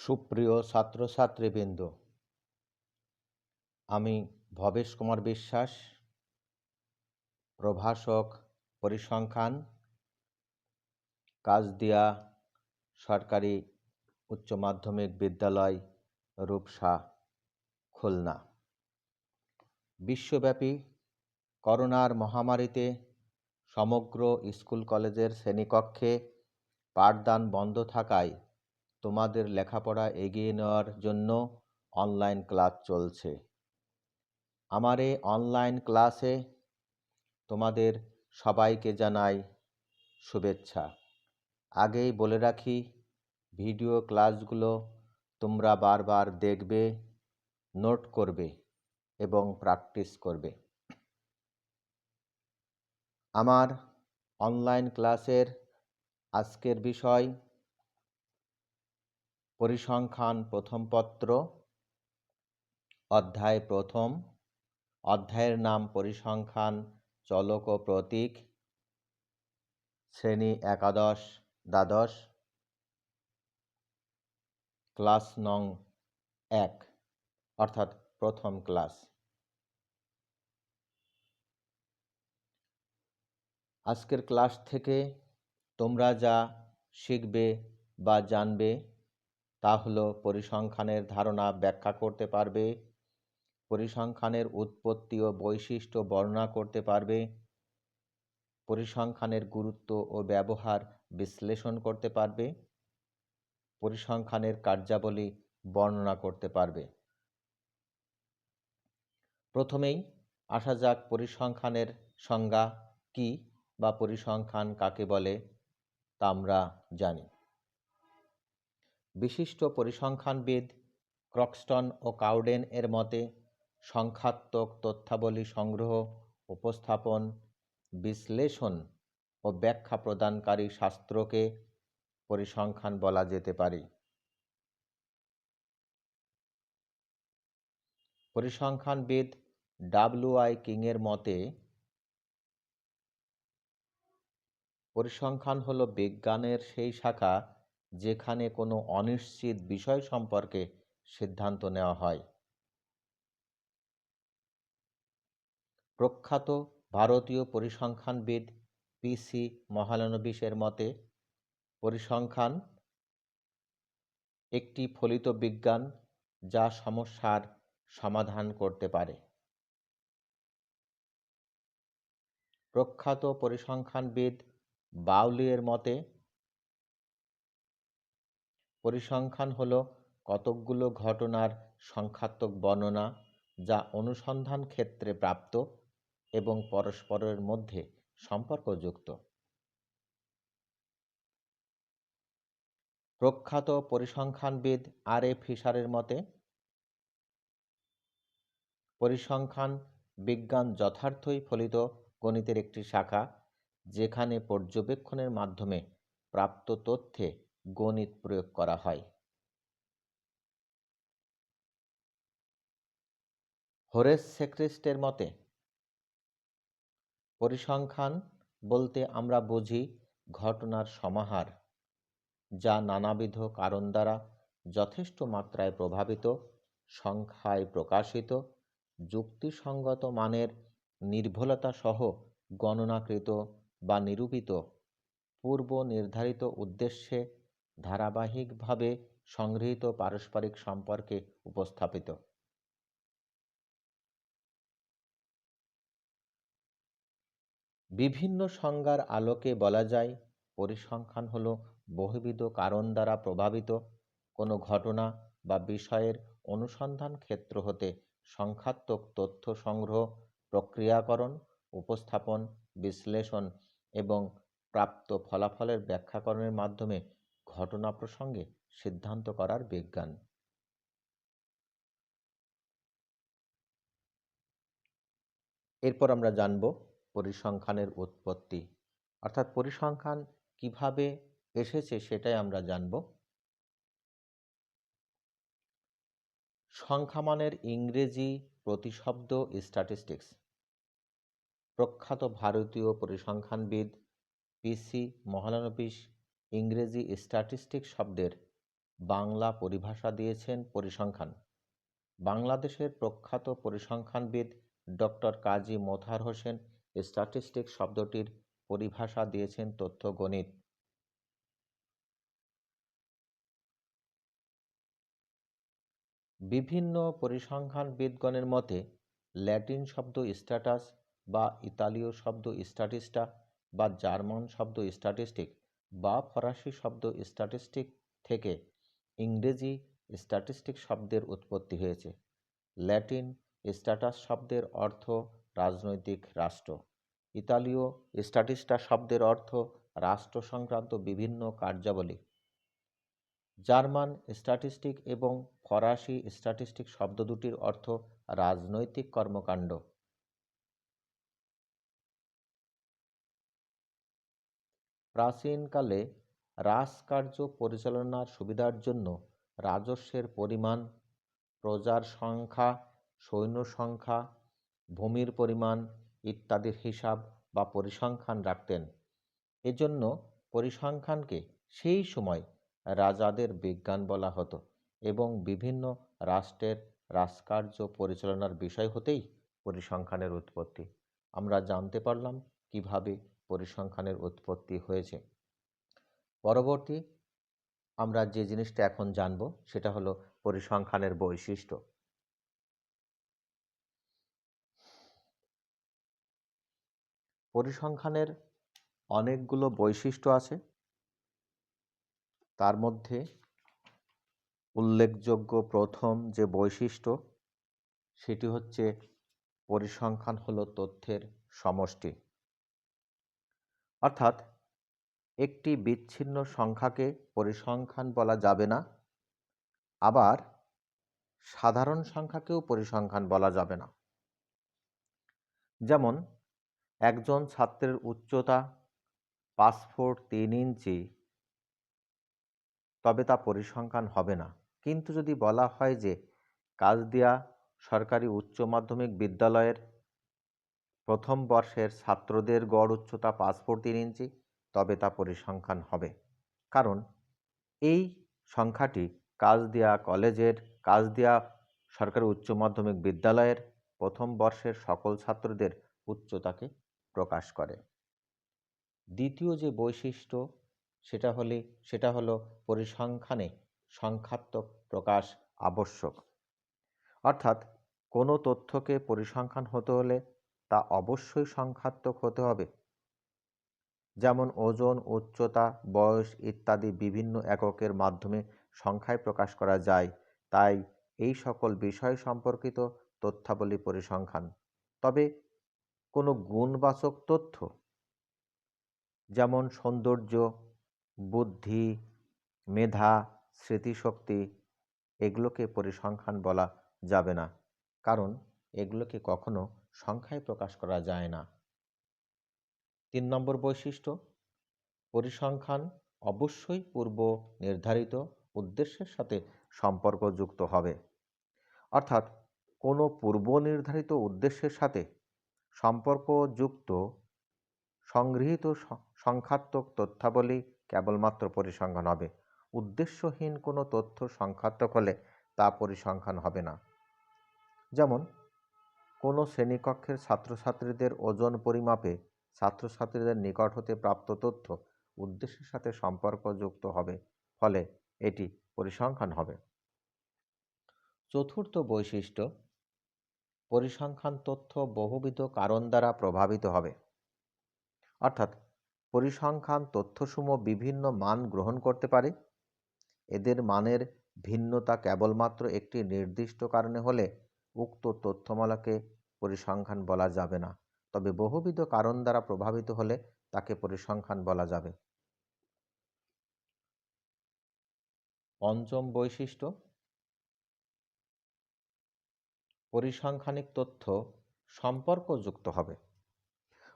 সুপ্রিয় ছাত্রছাত্রীবৃন্দ, আমি ভবেশ কুমার বিশ্বাস, প্রভাষক পরিসংখ্যান, কাজদিয়া সরকারি উচ্চ মাধ্যমিক বিদ্যালয়, রূপসা, খুলনা। বিশ্বব্যাপী করোনার মহামারীতে সমগ্র স্কুল কলেজের শ্রেণীকক্ষে পাঠদান বন্ধ থাকায় তোমাদের লেখাপড়া এগিয়ে নেওয়ার জন্য অনলাইন ক্লাস চলছে। আমার এই অনলাইন ক্লাসে তোমাদের সবাইকে জানাই শুভেচ্ছা। আগেই বলে রাখি ভিডিও ক্লাসগুলো তোমরা বারবার দেখবে নোট করবে এবং প্র্যাকটিস করবে। আমার অনলাইন ক্লাসের আজকের বিষয় পরিসংখ্যান প্রথম পত্র, অধ্যায় প্রথম, অধ্যায়ের নাম পরিসংখ্যান, চলক ও প্রতীক, শ্রেণি একাদশ, দ্বাদশ, ক্লাস নং এক, অর্থাৎ প্রথম ক্লাস। আজকের ক্লাস থেকে তোমরা যা শিখবে বা জানবে তা হলো পরিসংখ্যানের ধারণা ব্যাখ্যা করতে পারবে, পরিসংখ্যানের উৎপত্তি ও বৈশিষ্ট্য বর্ণনা করতে পারবে, পরিসংখ্যানের গুরুত্ব ও ব্যবহার বিশ্লেষণ করতে পারবে, পরিসংখ্যানের কার্যাবলী বর্ণনা করতে পারবে। প্রথমেই আসা যাক পরিসংখ্যানের সংজ্ঞা কি বা পরিসংখ্যান কাকে বলে তা আমরা জানি। বিশিষ্ট পরিসংখ্যানবিদ ক্রক্সটন ও কাউডেন এর মতে, সংখ্যাত্মক তথ্যাবলী সংগ্রহ, উপস্থাপন, বিশ্লেষণ ও ব্যাখ্যা প্রদানকারী শাস্ত্রকে পরিসংখ্যান বলা যেতে পারে। পরিসংখ্যানবিদ ডাব্লিউ আই কিংয়ের মতে, পরিসংখ্যান হলো বিজ্ঞানের সেই শাখা যেখানে কোনো অনিশ্চিত বিষয় সম্পর্কে সিদ্ধান্ত নেওয়া হয়। প্রখ্যাত ভারতীয় পরিসংখ্যানবিদ পিসি মহালানবিশের মতে, পরিসংখ্যান একটি ফলিত বিজ্ঞান যা সমস্যার সমাধান করতে পারে। প্রখ্যাত পরিসংখ্যানবিদ বাউলিয়ের মতে পরিসংখ্যান হল কতকগুলো ঘটনার সংখ্যাত্মক বর্ণনা যা অনুসন্ধান ক্ষেত্রে প্রাপ্ত এবং পরস্পরের মধ্যে সম্পর্কযুক্ত। প্রখ্যাত পরিসংখ্যানবিদ আর এ ফিশারের মতে, পরিসংখ্যান বিজ্ঞান যথার্থই ফলিত গণিতের একটি শাখা যেখানে পর্যবেক্ষণের মাধ্যমে প্রাপ্ত তথ্যে গণিত প্রয়োগ করা হয়। হোরেস সেক্রেস্টের মতে, পরিসংখ্যান বলতে আমরা বুঝি ঘটনার সমাহার, যা নানাবিধ কারণ দ্বারা যথেষ্ট মাত্রায় প্রভাবিত, সংখ্যায় প্রকাশিত, যুক্তিসঙ্গত মানের নির্ভুলতা সহ গণনাকৃত বা নিরূপিত পূর্ব নির্ধারিত উদ্দেশ্যে ধারাবাহিকভাবে সংগৃহীত পারস্পরিক সম্পর্কে উপস্থাপিত। বিভিন্ন সংজ্ঞার আলোকে বলা যায়, পরিসংখ্যান হল বহুবিধ কারণ দ্বারা প্রভাবিত কোনো ঘটনা বা বিষয়ের অনুসন্ধান ক্ষেত্র হতে সংখ্যাত্মক তথ্য সংগ্রহ, প্রক্রিয়াকরণ, উপস্থাপন, বিশ্লেষণ এবং প্রাপ্ত ফলাফলের ব্যাখ্যাকরণের মাধ্যমে ঘটনা প্রসঙ্গে সিদ্ধান্ত করার বিজ্ঞান। এরপর আমরা জানব পরিসংখ্যানের উৎপত্তি। অর্থাৎ পরিসংখ্যান কীভাবে এসেছে সেটাই আমরা জানব। সংখ্যামানের ইংরেজি প্রতিশব্দ স্ট্যাটিস্টিক্স প্রখ্যাত ভারতীয় পরিসংখ্যানবিদ পিসি মহালানবিশ ইংরেজি স্ট্যাটিস্টিক শব্দের বাংলা পরিভাষা দিয়েছেন পরিসংখ্যান। বাংলাদেশের প্রখ্যাত পরিসংখ্যানবিদ ডক্টর কাজী মোতাহার হোসেন স্ট্যাটিস্টিক শব্দটির পরিভাষা দিয়েছেন তথ্য গণিত। বিভিন্ন পরিসংখ্যানবিদগণের মতে, ল্যাটিন শব্দ স্ট্যাটাস বা ইতালীয় শব্দ স্ট্যাটিস্টা বা জার্মান শব্দ স্ট্যাটিস্টিক বা ফরাসি শব্দ স্ট্যাটিস্টিক থেকে ইংরেজি স্ট্যাটিস্টিক শব্দের উৎপত্তি হয়েছে। ল্যাটিন স্ট্যাটাস শব্দের অর্থ রাজনৈতিক রাষ্ট্র। ইতালীয় স্ট্যাটিস্টা শব্দের অর্থ রাষ্ট্র সংক্রান্ত বিভিন্ন কার্যাবলী। জার্মান স্ট্যাটিস্টিক এবং ফরাসি স্ট্যাটিস্টিক শব্দ দুটির অর্থ রাজনৈতিক কর্মকাণ্ড। প্রাচীনকালে রাজকার্য পরিচালনার সুবিধার জন্য রাজস্বের পরিমাণ, প্রজার সংখ্যা, সৈন্য সংখ্যা, ভূমির পরিমাণ ইত্যাদির হিসাব বা পরিসংখ্যান রাখতেন। এজন্য পরিসংখ্যানকে সেই সময় রাজাদের বিজ্ঞান বলা হতো এবং বিভিন্ন রাষ্ট্রের রাজকার্য পরিচালনার বিষয় হতেই পরিসংখ্যানের উৎপত্তি। আমরা জানতে পারলাম কীভাবে পরিসংখ্যানের উৎপত্তি হয়েছে। পরবর্তী আমরা যে জিনিসটা এখন জানব, সেটা হলো পরিসংখ্যানের বৈশিষ্ট্য। পরিসংখ্যানের অনেকগুলো বৈশিষ্ট্য আছে। তার মধ্যে উল্লেখযোগ্য প্রথম যে বৈশিষ্ট্য, সেটি হচ্ছে পরিসংখ্যান হলো তথ্যের সমষ্টি। অর্থাৎ, একটি বিচ্ছিন্ন সংখ্যাকে পরিসংখ্যান বলা যাবে না, আবার সাধারণ সংখ্যাকেও পরিসংখ্যান বলা যাবে না। যেমন, একজন ছাত্রের উচ্চতা পাঁচ ফুট তিন ইঞ্চি, তবে তা পরিসংখ্যান হবে না। কিন্তু যদি বলা হয় যে কাজদিয়া সরকারি উচ্চ মাধ্যমিক বিদ্যালয়ের প্রথম বর্ষের ছাত্রদের গড় উচ্চতা পাঁচ ফুট তিন ইঞ্চি, তবে তা পরিসংখ্যান হবে। কারণ এই সংখ্যাটি কাজদিয়া কলেজের, কাজদিয়া সরকারি উচ্চ মাধ্যমিক বিদ্যালয়ের প্রথম বর্ষের সকল ছাত্রদের উচ্চতাকে প্রকাশ করে। দ্বিতীয় যে বৈশিষ্ট্য, সেটা হলে, সেটা হলো পরিসংখ্যানে সংখ্যাত্মক প্রকাশ আবশ্যক। অর্থাৎ কোনো তথ্যকে পরিসংখ্যান হতে হলে তা অবশ্যই সংখ্যাত্মক হতে হবে। যেমন ওজন, উচ্চতা, বয়স ইত্যাদি বিভিন্ন এককের মাধ্যমে সংখ্যায় প্রকাশ করা যায়। তাই এই সকল বিষয় সম্পর্কিত তথ্যাবলী পরিসংখ্যান। তবে কোনো গুণবাচক তথ্য? যেমন সৌন্দর্য, বুদ্ধি, মেধা, স্মৃতিশক্তি, এগুলোকে পরিসংখ্যান বলা যাবে না। কারণ এগুলোকে কখনো সংখ্যায় প্রকাশ করা যায় না। তিন নম্বর বৈশিষ্ট্য, পরিসংখ্যান অবশ্যই পূর্ব নির্ধারিত উদ্দেশ্যের সাথে সম্পর্কযুক্ত হবে। অর্থাৎ কোনো পূর্ব নির্ধারিত উদ্দেশ্যের সাথে সম্পর্কযুক্ত সংগৃহীত সংখ্যাত্মক তথ্যাবলী কেবলমাত্র পরিসংখ্যান হবে। উদ্দেশ্যহীন কোনো তথ্য সংখ্যাত্মক হলে তা পরিসংখ্যান হবে না। যেমন কোনো শ্রেণীকক্ষের ছাত্রছাত্রীদের ওজন পরিমাপে ছাত্রছাত্রীদের নিকট হতে প্রাপ্ত তথ্য উদ্দেশ্যের সাথে সম্পর্কযুক্ত হবে, ফলে এটি পরিসংখ্যান হবে। চতুর্থ বৈশিষ্ট্য, পরিসংখ্যান তথ্য বহুবিধ কারণ দ্বারা প্রভাবিত হবে। অর্থাৎ, পরিসংখ্যান তথ্যসমূহ বিভিন্ন মান গ্রহণ করতে পারে। এদের মানের ভিন্নতা কেবলমাত্র একটি নির্দিষ্ট কারণে হলে উক্ত তথ্যমালাকে পরিসংখ্যান বলা যাবে না। তবে বহুবিধ কারণ দ্বারা প্রভাবিত হলে তাকে পরিসংখ্যান বলা যাবে। পঞ্চম বৈশিষ্ট্য। পরিসংখ্যানিক তথ্য সম্পর্কযুক্ত হবে।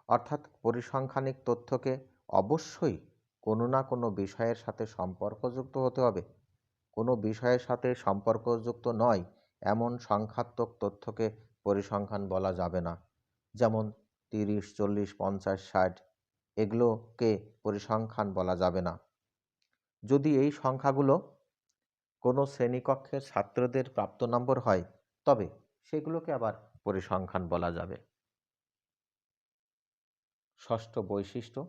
অর্থাৎ পরিসংখ্যানিক তথ্যকে অবশ্যই কোনো না কোনো বিষয়ের সাথে সম্পর্কযুক্ত হতে হবে। কোনো বিষয়ের সাথে সম্পর্কযুক্ত নয় এমন সংখ্যাত্মক তথ্যকে পরিসংখ্যান বলা যাবে না। যেমন তিরিশ, চল্লিশ, পঞ্চাশ, ষাট, এগুলোকে পরিসংখ্যান বলা যাবে না। যদি এই সংখ্যাগুলো কোনো শ্রেণীকক্ষের ছাত্রদের প্রাপ্ত নম্বর হয়, তবে সেগুলোকে আবার পরিসংখ্যান বলা যাবে। ষষ্ঠ বৈশিষ্ট্য,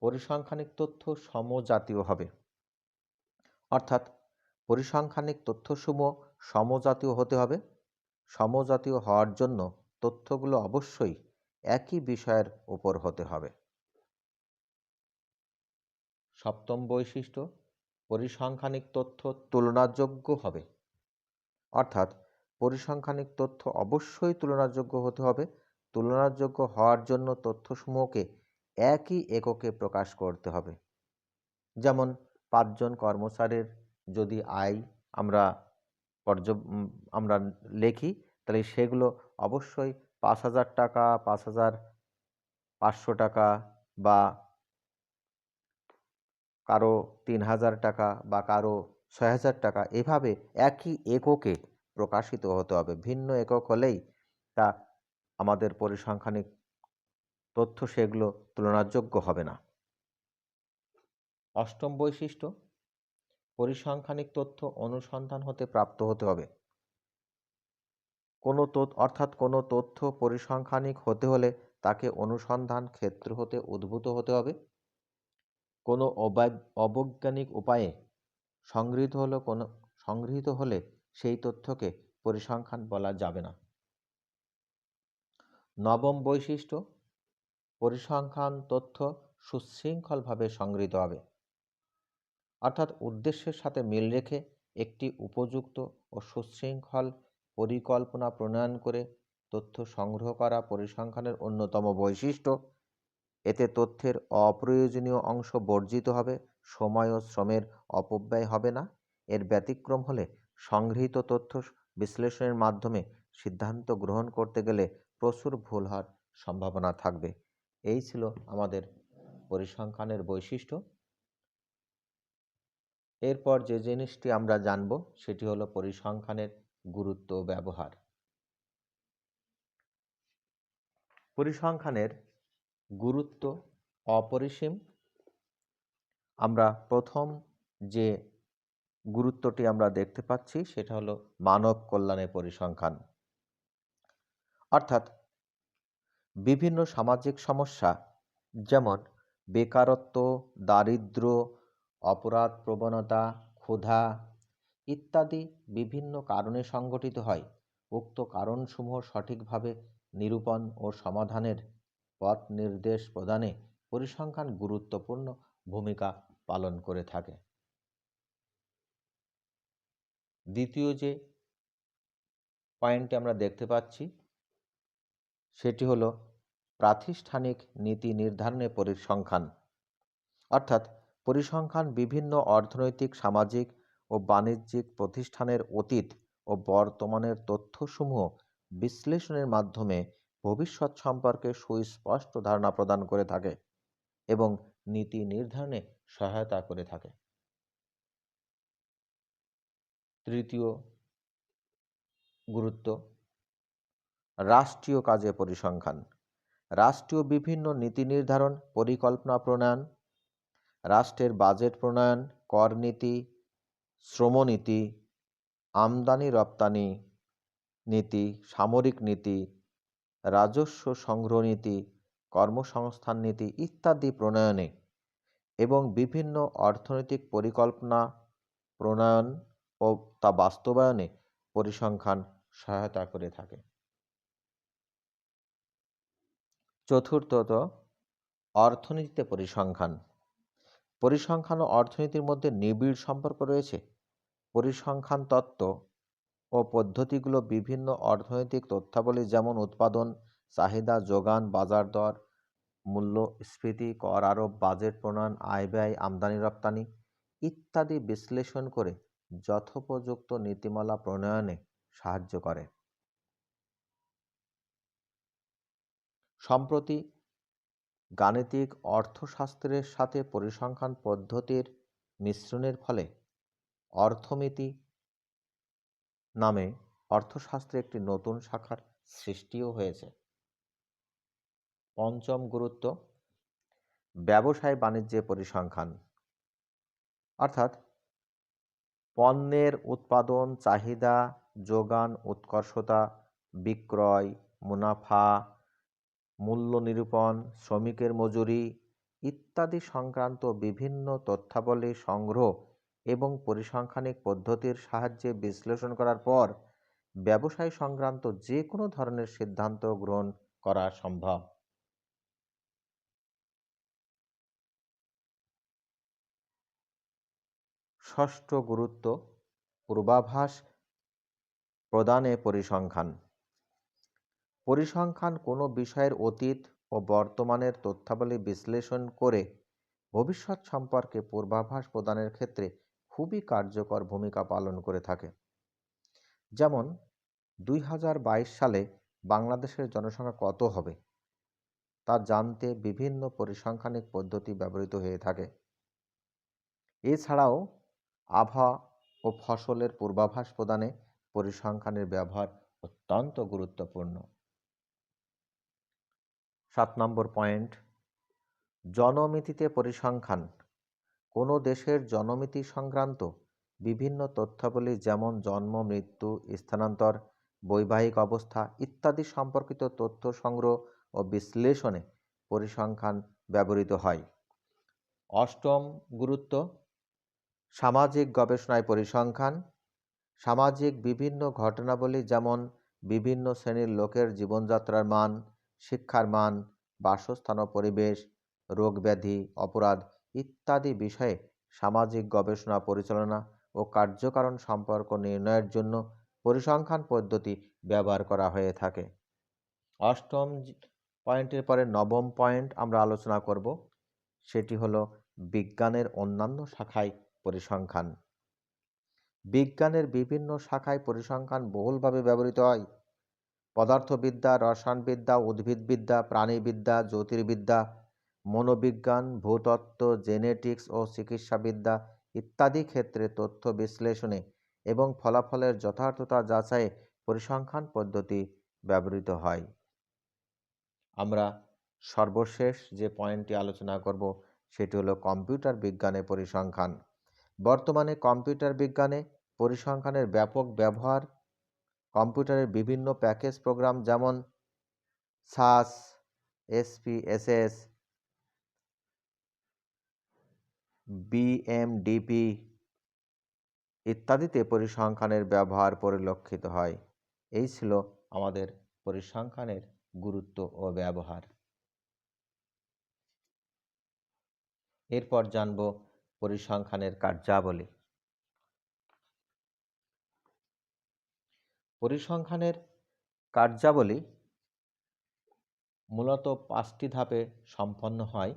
পরিসংখ্যানিক তথ্য সমজাতীয় হবে। অর্থাৎ পরিসংখ্যানিক তথ্যসমূহ সমজাতীয় হতে হবে। সমজাতীয় হওয়ার জন্য তথ্যগুলো অবশ্যই একই বিষয়ের উপর হতে হবে। সপ্তম বৈশিষ্ট্য, পরিসংখ্যানিক তথ্য তুলনাযোগ্য হবে। অর্থাৎ, পরিসংখ্যানিক তথ্য অবশ্যই তুলনাযোগ্য হতে হবে। তুলনাযোগ্য হওয়ার জন্য তথ্যসমূহকে একই এককে প্রকাশ করতে হবে। যেমন, পাঁচজন কর্মচারীর যদি আয় আমরা পর্য আমরা লেখি, তাহলে সেগুলো অবশ্যই পাঁচ হাজার টাকা, পাঁচ হাজার পাঁচশো টাকা বা কারও তিন হাজার টাকা বা কারও ছয় হাজার টাকা এভাবে একই এককে প্রকাশিত হতে হবে। ভিন্ন একক হলেই তা আমাদের পরিসংখ্যানিক তথ্য সেগুলো তুলনাযোগ্য হবে না। অষ্টম বৈশিষ্ট্য পরিসংখ্যানিক তথ্য অনুসন্ধান হতে প্রাপ্ত হতে হবে। কোনো তথ্য অর্থাৎ কোনো তথ্য পরিসংখ্যানিক হতে হলে তাকে অনুসন্ধান ক্ষেত্র হতে উদ্ভূত হতে হবে। কোনো অবৈজ্ঞানিক উপায়ে সংগৃহীত হলো কোনো, সংগৃহীত হলে সেই তথ্যকে পরিসংখ্যান বলা যাবে না। নবম বৈশিষ্ট্য, পরিসংখ্যান তথ্য সুশৃঙ্খলভাবে সংগৃহীত হবে। অর্থাৎ উদ্দেশ্যের সাথে মিল রেখে একটি উপযুক্ত ও সুশৃঙ্খল পরিকল্পনা প্রণয়ন করে তথ্য সংগ্রহ করা পরিসংখ্যানের অন্যতম বৈশিষ্ট্য, এতে তথ্যের অপ্রয়োজনীয় অংশ বর্জিত হবে, সময় ও শ্রমের অপব্যয় হবে না। এর ব্যতিক্রম হলে সংগৃহীত তথ্য বিশ্লেষণের মাধ্যমে সিদ্ধান্ত গ্রহণ করতে গেলে প্রচুর ভুল হওয়ার সম্ভাবনা থাকবে। এই ছিল আমাদের পরিসংখ্যানের বৈশিষ্ট্য। এরপর যে জিনিসটি আমরা জানব, সেটি হলো পরিসংখ্যানের গুরুত্ব ব্যবহার। পরিসংখ্যানের গুরুত্ব অপরিসীম। আমরা প্রথম যে গুরুত্বটি আমরা দেখতে পাচ্ছি, সেটা হলো মানব কল্যাণের পরিসংখ্যান। অর্থাৎ বিভিন্ন সামাজিক সমস্যা, যেমন বেকারত্ব, দারিদ্র অপরাধ, প্রবণতা, ক্ষুধা ইত্যাদি বিভিন্ন কারণে সংগঠিত হয়। উক্ত কারণসমূহ সঠিকভাবে নিরূপণ ও সমাধানের পথ নির্দেশ প্রদানে পরিসংখ্যান গুরুত্বপূর্ণ ভূমিকা পালন করে থাকে। দ্বিতীয় যে পয়েন্টে আমরা দেখতে পাচ্ছি, সেটি হলো প্রাতিষ্ঠানিক নীতি নির্ধারণে পরিসংখ্যান। অর্থাৎ পরিসংখ্যান বিভিন্ন অর্থনৈতিক, সামাজিক ও বাণিজ্যিক প্রতিষ্ঠানের অতীত ও বর্তমানের তথ্যসমূহ বিশ্লেষণের মাধ্যমে ভবিষ্যৎ সম্পর্কে সুস্পষ্ট ধারণা প্রদান করে থাকে এবং নীতি নির্ধারণে সহায়তা করে থাকে। তৃতীয় গুরুত্ব, রাষ্ট্রীয় কাজে পরিসংখ্যান। রাষ্ট্রীয় বিভিন্ন নীতি নির্ধারণ, পরিকল্পনা প্রণয়ন রাষ্ট্রের বাজেট প্রণয়ন কর নীতি শ্রমনীতি, আমদানি রপ্তানি নীতি, সামরিক নীতি, রাজস্ব সংগ্রহ নীতি, কর্মসংস্থান নীতি ইত্যাদি প্রণয়নে এবং বিভিন্ন অর্থনৈতিক পরিকল্পনা প্রণয়ন ও তা বাস্তবায়নে পরিসংখ্যান সহায়তা করে থাকে। চতুর্থত, অর্থনীতিতে পরিসংখ্যান। পরিসংখ্যান ও অর্থনীতির মধ্যে নিবিড় সম্পর্ক রয়েছে। পরিসংখ্যান তত্ত্ব ও পদ্ধতিগুলো বিভিন্ন অর্থনৈতিক তথ্যাবলী যেমন উৎপাদন, চাহিদা, যোগান, বাজার দর মূল্যস্ফীতি কর আরোপ, বাজেট প্রণয়ন, আয় ব্যয়, আমদানি রপ্তানি ইত্যাদি বিশ্লেষণ করে যথোপযুক্ত নীতিমালা প্রণয়নে সাহায্য করে। সম্প্রতি গাণিতিক অর্থশাস্ত্রের সাথে পরিসংখ্যান পদ্ধতির মিশ্রণের ফলে অর্থমিতি নামে অর্থশাস্ত্রে একটি নতুন শাখার সৃষ্টিও হয়েছে। পঞ্চম গুরুত্ব, ব্যবসায় বাণিজ্যে পরিসংখ্যান। অর্থাৎ পণ্যের উৎপাদন, চাহিদা, যোগান, উৎকর্ষতা, বিক্রয়, মুনাফা মূল্য নিরূপণ, শ্রমিকের মজুরি ইত্যাদি সংক্রান্ত বিভিন্ন তথ্যাবলী সংগ্রহ এবং পরিসংখ্যানিক পদ্ধতির সাহায্যে বিশ্লেষণ করার পর ব্যবসায় সংক্রান্ত যে কোনো ধরনের সিদ্ধান্ত গ্রহণ করা সম্ভব। ষষ্ঠ গুরুত্ব, পূর্বাভাস প্রদানে পরিসংখ্যান। পরিসংখ্যান কোনো বিষয়ের অতীত ও বর্তমানের তথ্যাবলী বিশ্লেষণ করে ভবিষ্যৎ সম্পর্কে পূর্বাভাস প্রদানের ক্ষেত্রে খুবই কার্যকর ভূমিকা পালন করে থাকে। যেমন, দুই হাজার বাইশ সালে বাংলাদেশের জনসংখ্যা কত হবে? তা জানতে বিভিন্ন পরিসংখ্যানিক পদ্ধতি ব্যবহৃত হয়ে থাকে। এছাড়াও, আবহাওয়া ও ফসলের পূর্বাভাস প্রদানে পরিসংখ্যানের ব্যবহার অত্যন্ত গুরুত্বপূর্ণ। সাত নম্বর পয়েন্ট। জনমিতিতে পরিসংখ্যান। কোনো দেশের জনমিতি সংক্রান্ত বিভিন্ন তথ্যাবলী যেমন জন্ম, মৃত্যু, স্থানান্তর, বৈবাহিক অবস্থা ইত্যাদি সম্পর্কিত তথ্য সংগ্রহ ও বিশ্লেষণে পরিসংখ্যান ব্যবহৃত হয়। অষ্টম গুরুত্ব, সামাজিক গবেষণায় পরিসংখ্যান। সামাজিক বিভিন্ন ঘটনাবলী যেমন বিভিন্ন শ্রেণির লোকের জীবনযাত্রার মান শিক্ষার মান, বাসস্থান ও পরিবেশ, রোগ ব্যাধি, অপরাধ ইত্যাদি বিষয়ে সামাজিক গবেষণা, পরিচালনা ও কার্যকারণ সম্পর্ক নির্ণয়ের জন্য পরিসংখ্যান পদ্ধতি ব্যবহার করা হয়ে থাকে। অষ্টম পয়েন্টের পরে নবম পয়েন্ট আমরা আলোচনা করব। সেটি হলো বিজ্ঞানের অন্যান্য শাখায় পরিসংখ্যান। বিজ্ঞানের বিভিন্ন শাখায় পরিসংখ্যান বহুলভাবে ব্যবহৃত হয়। পদার্থবিদ্যা, রসায়নবিদ্যা, উদ্ভিদবিদ্যা, প্রাণীবিদ্যা, জ্যোতির্বিদ্যা, মনোবিজ্ঞান, ভূতত্ত্ব, জেনেটিক্স ও চিকিৎসাবিদ্যা ইত্যাদি ক্ষেত্রে তথ্য বিশ্লেষণে এবং ফলাফলের যথার্থতা যাচাইয়ে পরিসংখ্যান পদ্ধতি ব্যবহৃত হয়। আমরা সর্বশেষ যে পয়েন্টটি আলোচনা করব, সেটি হলো কম্পিউটার বিজ্ঞানে পরিসংখ্যান। বর্তমানে কম্পিউটার বিজ্ঞানে পরিসংখ্যানের ব্যাপক ব্যবহার কম্পিউটারের বিভিন্ন প্যাকেজ প্রোগ্রাম যেমন সাস এসপিএসএস বিএমডিপি ইত্যাদিতে পরিসংখ্যানের ব্যবহার পরিলক্ষিত হয়। এই ছিল আমাদের পরিসংখ্যানের গুরুত্ব ও ব্যবহার। এরপর জানব পরিসংখ্যানের কার্যাবলী। পরিসংখ্যানের কার্যাবলী মূলত পাঁচটি ধাপে সম্পন্ন হয়।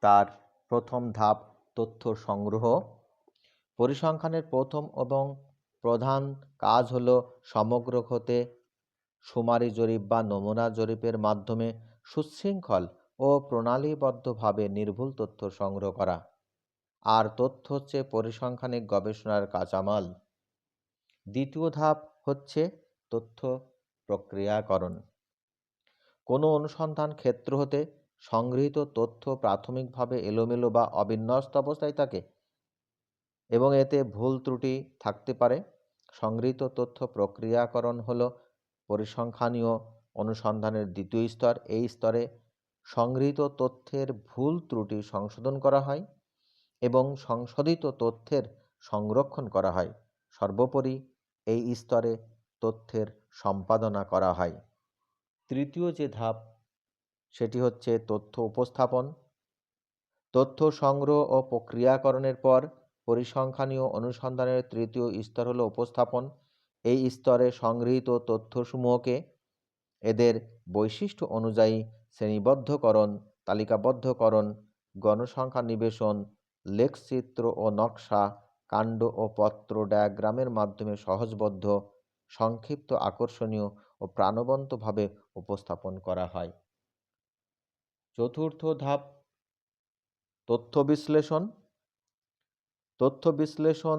তার প্রথম ধাপ তথ্য সংগ্রহ। পরিসংখ্যানের প্রথম এবং প্রধান কাজ হল সমগ্র হতে সুমারি জরিপ বা নমুনা জরিপের মাধ্যমে সুশৃঙ্খল ও প্রণালীবদ্ধভাবে নির্ভুল তথ্য সংগ্রহ করা। আর তথ্য হচ্ছে পরিসংখ্যানিক গবেষণার কাঁচামাল। দ্বিতীয় ধাপ হচ্ছে তথ্য প্রক্রিয়াকরণ। কোনো অনুসন্ধান ক্ষেত্র হতে সংগৃহীত তথ্য প্রাথমিকভাবে এলোমেলো বা অবিন্যস্ত অবস্থায় থাকে এবং এতে ভুল ত্রুটি থাকতে পারে। সংগৃহীত তথ্য প্রক্রিয়াকরণ হলো পরিসংখ্যানীয় অনুসন্ধানের দ্বিতীয় স্তর। এই স্তরে সংগৃহীত তথ্যের ভুল ত্রুটি সংশোধন করা হয় এবং সংশোধিত তথ্যের সংরক্ষণ করা হয়। সর্বোপরি এই স্তরে তথ্যের সম্পাদনা করা হয়। তৃতীয় যে ধাপ, সেটি হচ্ছে তথ্য উপস্থাপন। তথ্য সংগ্রহ ও প্রক্রিয়াকরণের পর পরিসংখ্যানীয় অনুসন্ধানের তৃতীয় স্তর হল উপস্থাপন। এই স্তরে সংগৃহীত তথ্যসমূহকে এদের বৈশিষ্ট্য অনুযায়ী শ্রেণীবদ্ধকরণ, তালিকাবদ্ধকরণ, গণসংখ্যা নিবেশন, লেখচিত্র ও নকশা কাণ্ড ও পত্র ডায়াগ্রামের মাধ্যমে সহজবদ্ধ, সংক্ষিপ্ত, আকর্ষণীয় ও প্রাণবন্তভাবে উপস্থাপন করা হয়। চতুর্থ ধাপ, তথ্য বিশ্লেষণ। তথ্য বিশ্লেষণ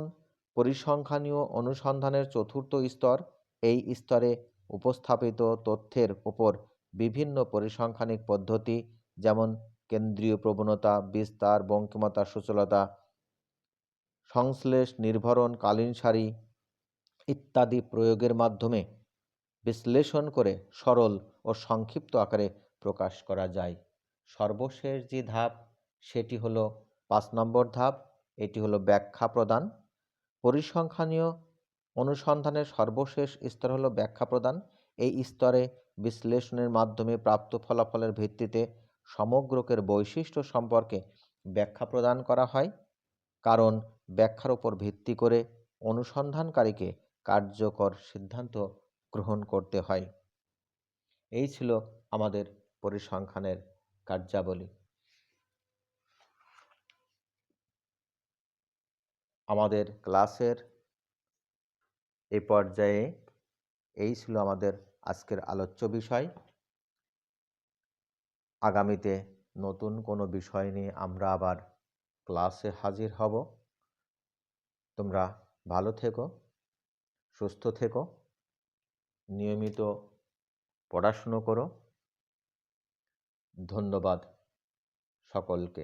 পরিসংখ্যানীয় অনুসন্ধানের চতুর্থ স্তর। এই স্তরে উপস্থাপিত তথ্যের উপর বিভিন্ন পরিসংখ্যানিক পদ্ধতি, যেমন কেন্দ্রীয় প্রবণতা, বিস্তার, বঙ্কিমতা, সচলতা সংশ্লেষ, নির্ভরণ, কালীন সারি ইত্যাদি প্রয়োগের মাধ্যমে বিশ্লেষণ করে সরল ও সংক্ষিপ্ত আকারে প্রকাশ করা যায়। সর্বশেষ যে ধাপ, সেটি হলো পাঁচ নম্বর ধাপ, এটি হলো ব্যাখ্যা প্রদান। পরিসংখ্যানীয় অনুসন্ধানের সর্বশেষ স্তর হলো ব্যাখ্যা প্রদান। এই স্তরে বিশ্লেষণের মাধ্যমে প্রাপ্ত ফলাফলের ভিত্তিতে সমগ্রকের বৈশিষ্ট্য সম্পর্কে ব্যাখ্যা প্রদান করা হয়। কারণ ব্যাখ্যার উপর ভিত্তি করে অনুসন্ধানকারীকে কার্যকর সিদ্ধান্ত গ্রহণ করতে হয়। এই ছিল আমাদের পরিসংখ্যানের কার্যাবলী। আমাদের ক্লাসের এই পর্যায়ে এই ছিল আমাদের আজকের আলোচ্য বিষয়। আগামীতে নতুন কোনো বিষয় নিয়ে আমরা আবার ক্লাসে হাজির হব। তোমরা ভালো থেকো সুস্থ থেকো নিয়মিত পড়াশুনো করো। ধন্যবাদ সকলকে।